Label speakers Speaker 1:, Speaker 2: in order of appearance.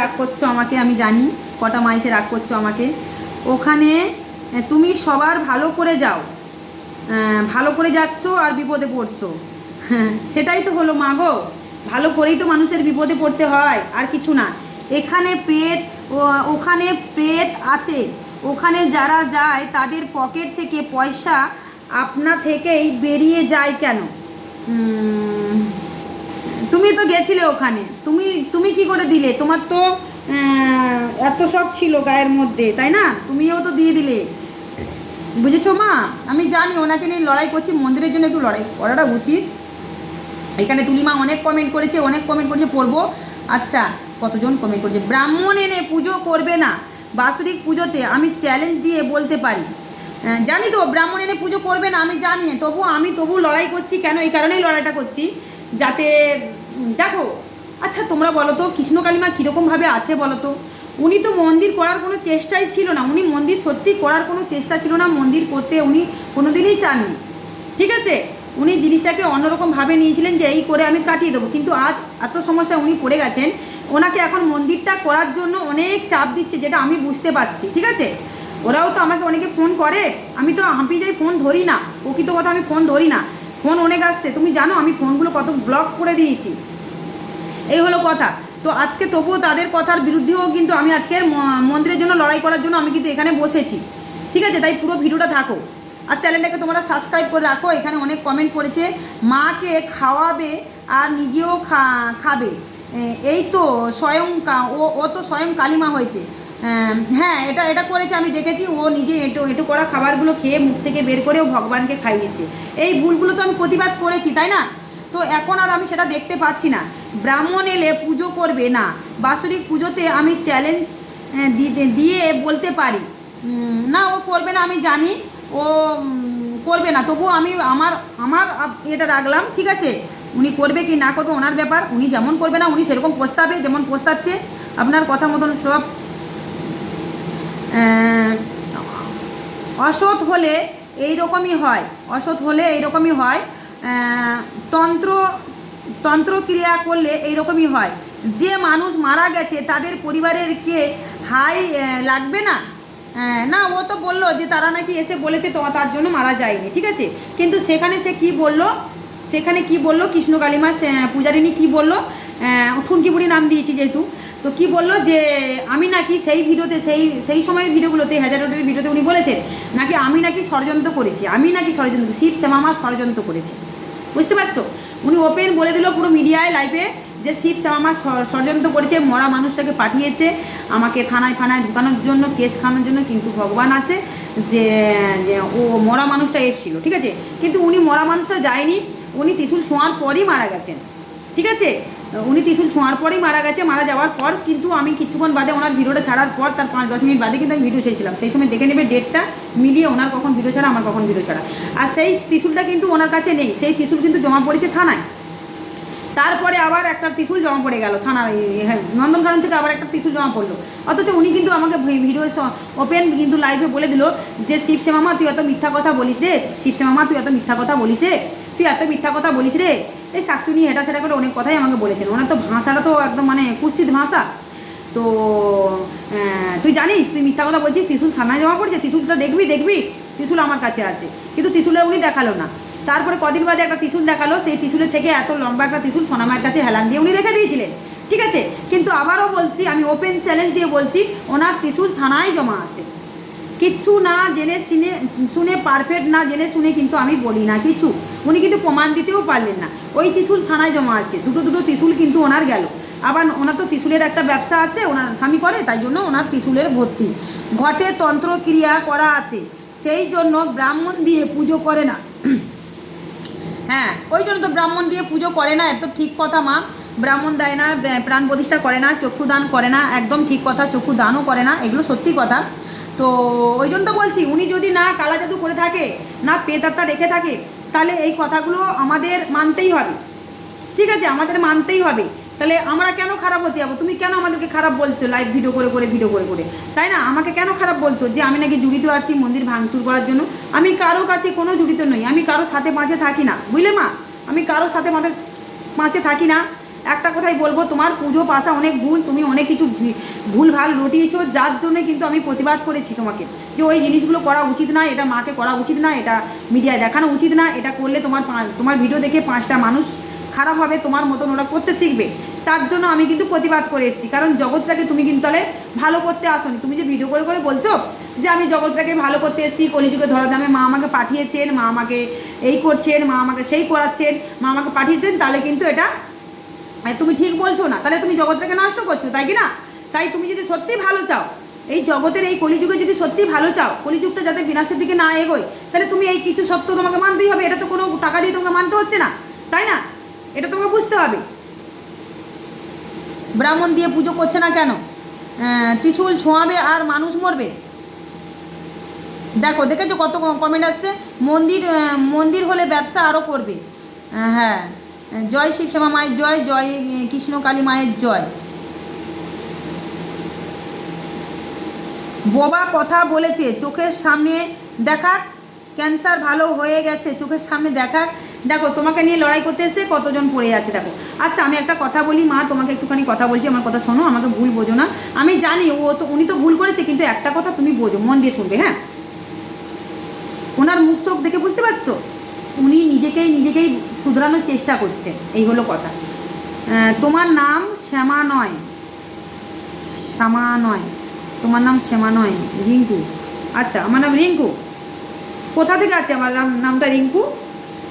Speaker 1: রাগ করছ আমাকে, আমি জানি, কটা মা এসে রাগ করছ আমাকে। ওখানে তুমি সবার ভালো করে যাও। ভালো করে যাচ্ছ আর বিপদে পড়ছো। হ্যাঁ সেটাই তো হলো মা গো। ভালো করেই তো মানুষের বিপদে পড়তে হয়, আর কিছু না। এখানে পেট ওখানে পেট আছে। ওখানে যারা যায়, তাদের পকেট থেকে পয়সা আপনা থেকেই বেরিয়ে যায় কেন? তুমি তো গেছিলে ওখানে। তুমি তুমি কি করে দিলে? তোমার তো এত সব ছিল গায়ের মধ্যে, তাই না? তুমিও তো দিয়ে দিলে। বুঝেছ মা? আমি জানি ওনাকে নিয়ে লড়াই করছি, মন্দিরের জন্য একটু লড়াই করাটা উচিত। এখানে তুলিমা অনেক কমেন্ট করেছে, অনেক কমেন্ট করেছে, পড়ব। আচ্ছা কতজন কমেন্ট করেছে? ব্রাহ্মণ এনে পুজো করবে না বাৎসরিক পুজোতে। আমি চ্যালেঞ্জ দিয়ে বলতে পারি। জানি তো, ব্রাহ্মণ এনে পুজো করবে না, আমি জানি। তবু আমি তবু লড়াই করছি, কেন এই কারণেই লড়াইটা করছি? যাতে দেখো আচ্ছা তোমরা বলো তো, কৃষ্ণ কালিমা কীরকমভাবে আছে বলো তো? উনি তো মন্দির করার কোনো চেষ্টাই ছিল না। উনি মন্দির সত্যি করার কোনো চেষ্টা ছিল না মন্দির করতে, উনি কোনো দিনই চাননি। ঠিক আছে? উনি জিনিসটাকে অন্যরকমভাবে নিয়েছিলেন যে, এই করে আমি কাটিয়ে দেবো। কিন্তু আজ এত সমস্যা উনি পড়ে গেছেন। ওনাকে এখন মন্দিরটা করার জন্য অনেক চাপ দিচ্ছে, যেটা আমি বুঝতে পারছি। ঠিক আছে? ওরাও তো আমাকে অনেকে ফোন করে। আমি তো হাঁপি যাই ফোন ধরি না। প্রকৃত কথা আমি ফোন ধরি না। ফোন অনেক আসছে। তুমি জানো আমি ফোনগুলো কত ব্লক করে দিয়েছি। এই হলো কথা। তো আজকে তবুও তাদের কথার বিরুদ্ধেও কিন্তু আমি আজকে ম- মন্দিরের জন্য লড়াই করার জন্য আমি কিন্তু এখানে বসেছি। ঠিক আছে? তাই পুরো ভিডিওটা থাকো। আর চ্যানেলটাকে তোমরা সাবস্ক্রাইব করে রাখো। এখানে অনেক কমেন্ট করেছে, মাকে খাওয়াবে আর নিজেও খাবে। এই তো স্বয়ং ও ও তো স্বয়ং কালিমা হয়েছে। হ্যাঁ এটা এটা করেছে, আমি দেখেছি, ও নিজে এঁটো এঁটো করা খাবারগুলো খেয়ে মুখ থেকে বের করে ও ভগবানকে খাইয়েছে। এই ভুলগুলো তো আমি প্রতিবাদ করেছি, তাই না? তো এখন আর আমি সেটা দেখতে পাচ্ছি না। ব্রাহ্মণ এলে পুজো করবে না। বাৎসরিক পুজোতে আমি চ্যালেঞ্জ দিয়ে বলতে পারি। না, ও করবে না, আমি জানি। ও করবে না। তবুও আমি আমার আমার এটা রাখলাম, ঠিক আছে? উনি করবে কি না করবে, ওনার ব্যাপার। উনি যেমন করবে না, উনি সেরকম পোস্তাবে যেমন পোস্তাচ্ছে আপনার কথা মতন সব অসৎ হলে এই রকমই হয়, অসৎ হলে এই রকমই হয় তন্ত্র, তন্ত্রক্রিয়া করলে এই রকমই হয়। যে মানুষ মারা গেছে, তাদের পরিবারের কে হাই লাগবে না? না, ও তো বলল যে তারা নাকি এসে বলেছে তো তার জন্য মারা যায়নি, ঠিক আছে? কিন্তু সেখানে সে কি বলল? সেখানে কি বলল? কৃষ্ণ কালিমা পূজারিনী কি বলল? ঠুনকি বুড়ি নাম দিয়েছি যেহেতু। তো কি বলল যে, আমি নাকি সেই ভিডিওতে, সেই সেই সময়ের ভিডিওগুলোতে হাজার রোডের ভিডিওতে উনি বলেছেন, নাকি আমি নাকি ষড়যন্ত্র করেছি, আমি নাকি ষড়যন্ত্র শিব শ্যামামা ষড়যন্ত্র করেছে। বুঝতে পারছ? উনি ওপেন বলে দিল পুরো মিডিয়ায় লাইভে যে শিব শ্যামামা ষড়যন্ত্র করেছে, মরা মানুষটাকে পাঠিয়েছে, আমাকে থানায় ফানায় ঢুকানোর জন্য, কেস খানোর জন্য, কিন্তু ভগবান আছে যে যে ও মরা মানুষটা এসেছিল, ঠিক আছে? কিন্তু উনি মরা মানুষটা যায়নি, উনি ত্রিশুল ছোঁয়ার পরই মারা গেছেন। ঠিক আছে? উনি ত্রিশুল ছোঁয়ার পরেই মারা গেছে, মারা যাওয়ার পর কিন্তু আমি কিছুক্ষণ বাদে ওনার ভিডিওটা ছাড়ার পর, তার পাঁচ, দশ মিনিট বাদে কিন্তু আমি ভিডিও ছেড়েছিলাম সেই সময় দেখে নেবে ডেটটা মিলিয়ে ওনার কখন ভিডিও ছাড়া, আমার কখন ভিডিও ছাড়া। আর সেই ত্রিশুলটা কিন্তু ওনার কাছে নেই। সেই ত্রিশুল কিন্তু জমা পড়েছে থানায়। তারপরে আবার একটা ত্রিশুল জমা পড়ে গেল থানার হ্যাঁ নন্দনকানন থেকে আবার একটা ত্রিশুল জমা পড়ল। অথচ উনি কিন্তু আমাকে ভিডিও ওপেন কিন্তু লাইভে বলে দিল যে, শিব মামা তুই এত মিথ্যা কথা বলিস রে। শিব মামা তুই এত মিথ্যা কথা বলিস রে। তুই এত মিথ্যা কথা বলিস রে। এই শাকচুনি হেঁটা সেটা করে অনেক কথাই আমাকে বলেছেন। ওনার তো ভাষাটা তো একদম মানে কুৎসিত ভাষা। তো তুই জানিস, তুই মিথ্যা কথা বলছিস, ত্রিশুল থানায় জমা পড়ছে, ত্রিশুলটা দেখবি দেখবি, ত্রিশুল আমার কাছে আছে। কিন্তু ত্রিশুলে উনি দেখাল না। তারপরে কদিন বাদে একটা ত্রিশুল দেখাল, সেই ত্রিশুলের থেকে এত লম্বা একটা ত্রিশুল সোনামায়ের কাছে হেলান দিয়ে উনি রেখে দিয়েছিলেন। ঠিক আছে? কিন্তু আবারও বলছি, আমি ওপেন চ্যালেঞ্জ দিয়ে বলছি, ওনার ত্রিশুল থানায় জমা আছে। কিচ্ছু না জেনে শুনে শুনে পারফেক্ট না জেনে শুনে কিন্তু আমি বলি না কিছু উনি কিন্তু প্রমাণ দিতেও পারলেন না। ওই ত্রিশুল থানায় জমা আছে, দুটো দুটো ত্রিশুল কিন্তু ওনার গেল। আবার ওনার তো ত্রিশুলের একটা ব্যবসা আছে, ওনার স্বামী করে, তাই জন্য ওনার ত্রিশুলের ভর্তি। ঘটে তন্ত্রক্রিয়া করা আছে, সেই জন্য ব্রাহ্মণ দিয়ে পুজো করে না। হ্যাঁ ওই জন্য তো ব্রাহ্মণ দিয়ে পুজো করে না এত ঠিক কথা মা। ব্রাহ্মণ দেয় না, প্রাণ প্রতিষ্ঠা করে না চক্ষু দান করে না, একদম ঠিক কথা চক্ষু দানও করে না, এগুলো সত্যি কথা। তো ওই জন্য তো বলছি, উনি যদি না কালা জাদু করে থাকে, না পেতাত্তা রেখে থাকে, তাহলে এই কথাগুলো আমাদের মানতেই হবে। ঠিক আছে? আমাদের মানতেই হবে। তাহলে আমরা কেন খারাপ হতে যাব? তুমি কেন আমাদেরকে খারাপ বলছো? লাইভ ভিডিও করে করে ভিডিও করে করে। তাই না? আমাকে কেন খারাপ বলছো? যে আমি নাকি জড়িত আছি মন্দির ভাঙচুর করার জন্য। আমি কারও কাছে কোনো জড়িত নই। আমি কারও সাথে মাঝে থাকি না। বুঝলে মা? আমি কারও সাথে মাঝে মাঝে থাকি না। একটা কথাই বলব, তোমার পুজো পাশা অনেক ভুল, তুমি অনেক কিছু ভি- ভুলভাল রটিয়েছো, যার জন্য কিন্তু আমি প্রতিবাদ করেছি তোমাকে। যে ওই জিনিসগুলো করা উচিত না এটা মাকে করা উচিত না এটা মিডিয়ায় দেখানো উচিত না এটা করলে তোমার তোমার ভিডিও দেখে পাঁচটা মানুষ খারাপ হবে, তোমার মতন ওরা করতে শিখবে। তার জন্য আমি কিন্তু প্রতিবাদ করে এসেছি, কারণ জগৎটাকে তুমি কিন্তু তাহলে ভালো করতে আসনি। তুমি যে ভিডিও করে করে বলছো যে আমি জগৎটাকে ভালো করতে এসেছি কলিযুগে ধরা দামে মা আমাকে পাঠিয়েছেন, মা আমাকে এই করছেন, মা আমাকে সেই করাচ্ছেন, মা আমাকে পাঠিয়েছেন, তাহলে কিন্তু এটা তুমি ঠিক বলছো না, তাহলে তুমি জগৎটাকে নষ্ট করছ, তাই কি না? তাই তুমি যদি সত্যি ভালো চাও, এই জগতের এই কলিযুগে যদি সত্যি ভালো চাও, কলিযুগটা যাতে বিনাশের দিকে না এগোয়, তাহলে তুমি এই কিছু সত্য তোমাকে মানতেই হবে, এটা তো কোনো টাকা দিয়ে তোমাকে মানতে হচ্ছে না, তাই না? এটা তোমাকে বুঝতে হবে। ব্রাহ্মণ দিয়ে পুজো করছে না কেন? ত্রিশূল ছোঁয়াবে আর মানুষ মরবে। দেখো, দেখেছ কত কমেন্ট আসছে? মন্দির মন্দির হলে ব্যবসা আরও করবে। হ্যাঁ। জয় শিবশ্যামা মায়ের জয় জয় কৃষ্ণ কালী মায়ের জয়। বোবা কথা বলেছে, চোখের সামনে দেখাক, ক্যান্সার ভালো হয়ে গেছে, চোখের সামনে দেখাক। দেখো, তোমাকে নিয়ে লড়াই করতে এসে কতজন পড়ে আছে, দেখো। আচ্ছা আমি একটা কথা বলি, মা, তোমাকে একটুখানি কথা বলছি, আমার কথা শোনো, আমাকে ভুল বোঝো না। আমি জানি, ও তো, উনি তো ভুল করেছে, কিন্তু একটা কথা তুমি বোঝো, মন দিয়ে শুনবে হ্যাঁ? ওনার মুখ চোখ দেখে বুঝতে পারছ? উনি নিজেকেই নিজেকেই শুধরানোর চেষ্টা করছে, এই হলো কথা। তোমার নাম শ্যামা নয় শ্যামা নয় তোমার নাম শ্যামা নয় রিঙ্কু। আচ্ছা আমার নাম রিঙ্কু। কোথা থেকে আছে? আমার নাম, নামটা রিঙ্কু?